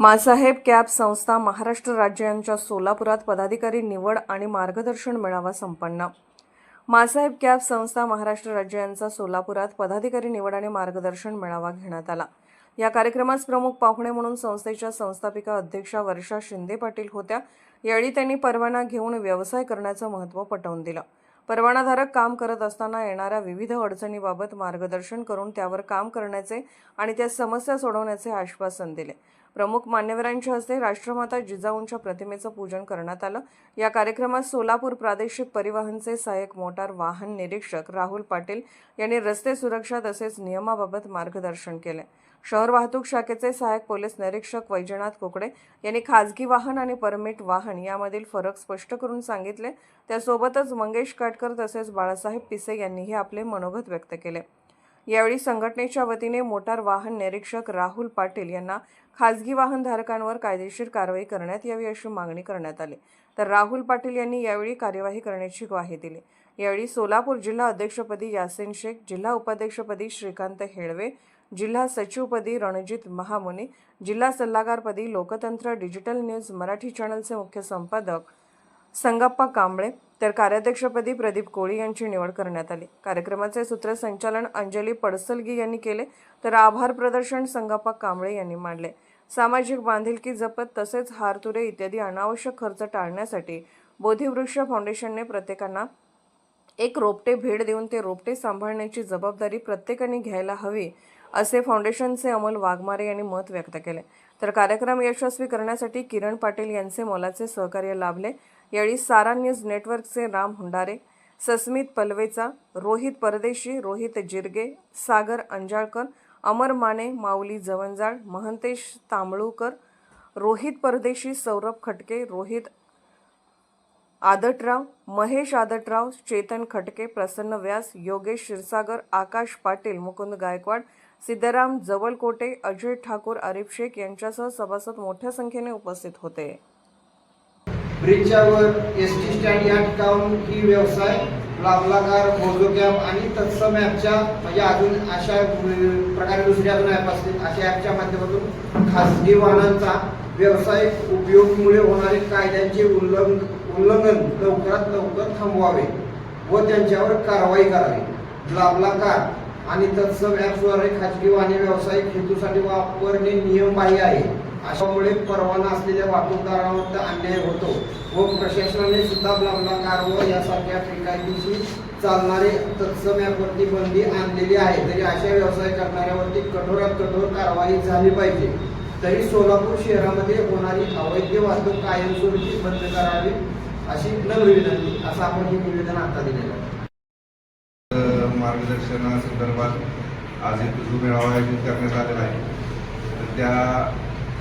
मासाहेब cab संस्था महाराष्ट्र राज्य यांच्या सोलापुरात पदाधिकारी निवड आणि मार्गदर्शन मेळावा संपन्न. मासाहेब कॅब संस्था महाराष्ट्र राज्य यांचा सोलापुरात पदाधिकारी निवड आणि मार्गदर्शन मेळावा घेण्यात आला. या कार्यक्रमास प्रमुख पाहुणे म्हणून संस्थेच्या संस्थापिका अध्यक्षा वर्षा शिंदे पाटील होत्या. यावेळी त्यांनी परवाना घेऊन व्यवसाय करण्याचं महत्त्व पटवून दिलं. परवानाधारक काम करत असताना येणाऱ्या विविध अडचणीबाबत मार्गदर्शन करून त्यावर काम करण्याचे आणि त्या समस्या सोडवण्याचे आश्वासन दिले. प्रमुख मान्यवरांच्या हस्ते राष्ट्रमाता जिजाऊंच्या प्रतिमेचं पूजन करण्यात आलं. या कार्यक्रमात सोलापूर प्रादेशिक परिवहनचे सहाय्यक मोटार वाहन निरीक्षक राहुल पाटील यांनी रस्ते सुरक्षा तसेच नियमाबाबत मार्गदर्शन केले. शहर वाहतूक शाखेचे सहाय्यक पोलीस निरीक्षक वैजनाथ कोकडे यांनी खाजगी वाहन आणि परमिट वाहन यामधील फरक स्पष्ट करून सांगितले. त्यासोबतच मंगेश काटकर तसेच बाळासाहेब पिसे यांनीही आपले मनोगत व्यक्त केले. यावेळी संघटनेच्या वतीने मोटार वाहन निरीक्षक राहुल पाटील यांना खाजगी वाहनधारकांवर कायदेशीर कारवाई करण्यात यावी अशी मागणी करण्यात आली. तर राहुल पाटील यांनी यावेळी कार्यवाही करण्याची ग्वाही दिली. यावेळी सोलापूर जिल्हा अध्यक्षपदी यासिन शेख जिल्हा उपाध्यक्षपदी श्रीकांत हेळवे जिल्हा सचिवपदी रणजित महामुनी जिल्हा सल्लागारपदी लोकतंत्र डिजिटल न्यूज मराठी चॅनलचे मुख्य संपादक संगप्पा कांबळे तर कार्याध्यक्षपदी प्रदीप कोळी यांची निवड करण्यात आली. कार्यक्रमाचे सूत्रसंचालन अंजली पडसलगी यांनी केले तर आभार प्रदर्शन संगप्पा कांबळे यांनी मांडले. सामाजिक बांधिलकी जपत तसेच हारतुरे इत्यादी अनावश्यक खर्च टाळण्यासाठी बोधिवृक्ष फाउंडेशनने प्रत्येकांना एक रोपटे भेट देऊन ते रोपटे सांभाळण्याची जबाबदारी प्रत्येकाने घ्यायला हवी असे फाउंडेशनचे अमोल वाघमारे यांनी मत व्यक्त केले. तर कार्यक्रम यशस्वी करण्यासाठी किरण पाटील यांचे मोलाचे सहकार्य लाभले. यावेळी सारा न्यूज नेटवर्कचे राम हुंडारे सस्मित पलवेचा रोहित परदेशी रोहित जिरगे सागर अंजाळकर अमर माने माऊली जवंजाळ महंतेश तांबळूकर रोहित परदेशी सौरभ खटके रोहित आदटराव महेश आदटराव चेतन खटके प्रसन्न व्यास योगेश क्षीरसागर आकाश पाटील मुकुंद गायकवाड सिद्धराम जवलकोटे अजय ठाकूर आरिफ शेख यांच्यासह सभासद मोठ्या संख्येने उपस्थित होते. ब्रिजच्या वर एस टी स्टँड या ठिकाणून ही व्यवसाय लाभलागार मोजो कॅप आणि तत्सम ॲपच्या म्हणजे अजून अशा प्रकारे दुसऱ्या अजून ॲप असतील अशा ॲपच्या माध्यमातून खासगी वाहनांचा व्यावसायिक उपयोगमुळे होणारे कायद्यांचे उल्लंघ उल्लंघन लवकरात लवकर थांबवावे व त्यांच्यावर कारवाई करावी. लाभलाकार आणि तत्सम ॲप्सद्वारे खाजगी आणि व्यावसायिक हेतूसाठी वापरणे नियमबाह्य आहे. अशामुळे परवाना असलेल्या वाहतूकदारांवर अन्याय होतो व प्रशासनाने सुद्धा कार व यासारख्या बेकायदेशीर चालणारे तत्सम ॲपवरती बंदी आणलेली आहे. तरी अशा व्यवसाय करणाऱ्यावरती कठोरात कठोर कारवाई झाली पाहिजे. तरी सोलापूर शहरामध्ये होणारी अवैध वाहतूक कायमस्वरूपी बंद करावी अशी नम्र विनंती असं आपण हे निवेदन आता दिलेलं आहे. मार्गदर्शनासंदर्भात आज एक जो मेळावा आयोजित करण्यात आलेला आहे. तर त्या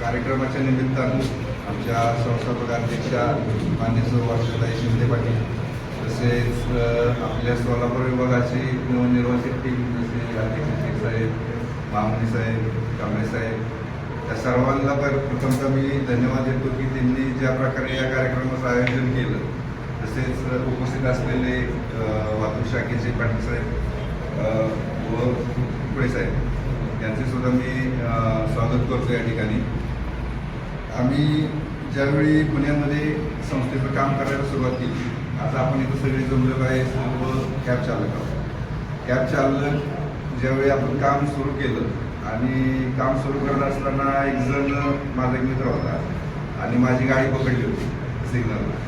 कार्यक्रमाच्या निमित्तानं आमच्या संस्थापक अध्यक्षा मान्य सौ शिंदे पाटील तसेच आपल्या सोलापूर विभागाची नवनिर्वाचित टीम जसे अध्यक्ष शेख साहेब मामणी साहेब कांबळे साहेब त्या सर्वांना पर प्रथमतः मी धन्यवाद देतो की त्यांनी ज्या प्रकारे या कार्यक्रमाचं आयोजन केलं. तसेच उपस्थित असलेले वाहतूक शाखेचे पाटील साहेब व कुकडे साहेब यांचे सुद्धा मी स्वागत करतो या ठिकाणी. आम्ही ज्यावेळी पुण्यामध्ये संस्थेचं काम करायला सुरुवात केली आता आपण इथं सगळे जमलेलो आहे सर्व कॅब चालक आहोत. कॅब चालक ज्यावेळी आपण काम सुरू केलं आणि काम सुरू करत असताना एक जण माझा एक मित्र होता आणि माझी गाडी पकडली होती सिग्नलला.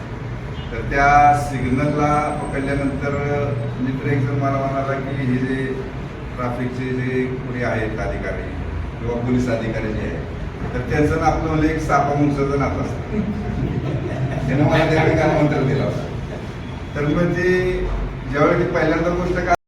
तर त्या सिग्नलला पकडल्यानंतर म्हणजे मित्र एक जण मला म्हणाला की हे जे ट्रॅफिकचे जे कोणी आहेत अधिकारी किंवा पोलीस अधिकारी जे आहेत तर त्यांचं ना आपलं म्हणजे एक सापा मुंगचं नात असतं. त्यानं मला त्यावेळी काय मंत्र दिला. होता तर मग ते ज्यावेळी पहिल्यांदा गोष्ट का